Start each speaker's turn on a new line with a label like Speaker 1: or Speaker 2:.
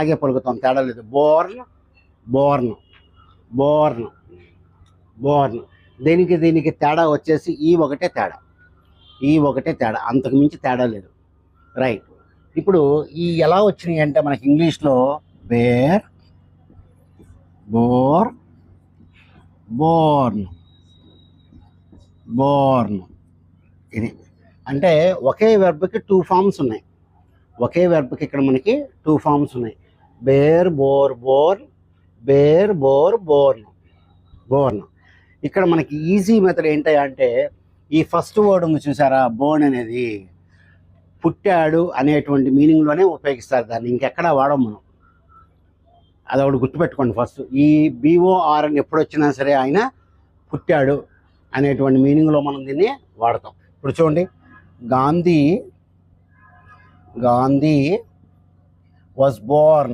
Speaker 1: అలాగే పలుకుతాం తేడా లేదు. Born born born born. దీనికి దీనికి తేడా వచ్చేసి ఈ ఒకటే తేడా. ఈ ఒకటే తేడా. అంతకు మించి తేడా లేదు. రైట్. ఇప్పుడు ఈ ఎలా వచ్చినాయి అంటే మనకి ఇంగ్లీష్లో బేర్ బోర్ బోర్న్ బోర్న్. ఇది. అంటే ఒకే వెర్బ్కి టూ ఫామ్స్ ఉన్నాయి. ఒకే వెర్బ్కి ఇక్కడ మనకి టూ ఫామ్స్ ఉన్నాయి. Bear bore bore bear bore born born. ఇక్కడ మనకి ఈజీ మెథడ్ ఏంటి అంటే ఈ ఫస్ట్ వర్డ్ ఉంది చూసారా? బోర్న్ అనేది. పుట్టాడు అనేటువంటి మీనింగ్లోనే ఉపయోగిస్తారు దాన్ని. ఇంకెక్కడా వాడం మనం. అది ఒకటి గుర్తుపెట్టుకోండి ఫస్ట్. ఈ బీఓఆర్ అని ఎప్పుడు వచ్చినా సరే ఆయన పుట్టాడు అనేటువంటి మీనింగ్లో మనం దీన్ని వాడతాం. ఇప్పుడు చూడండి. Gandhi Gandhi was Born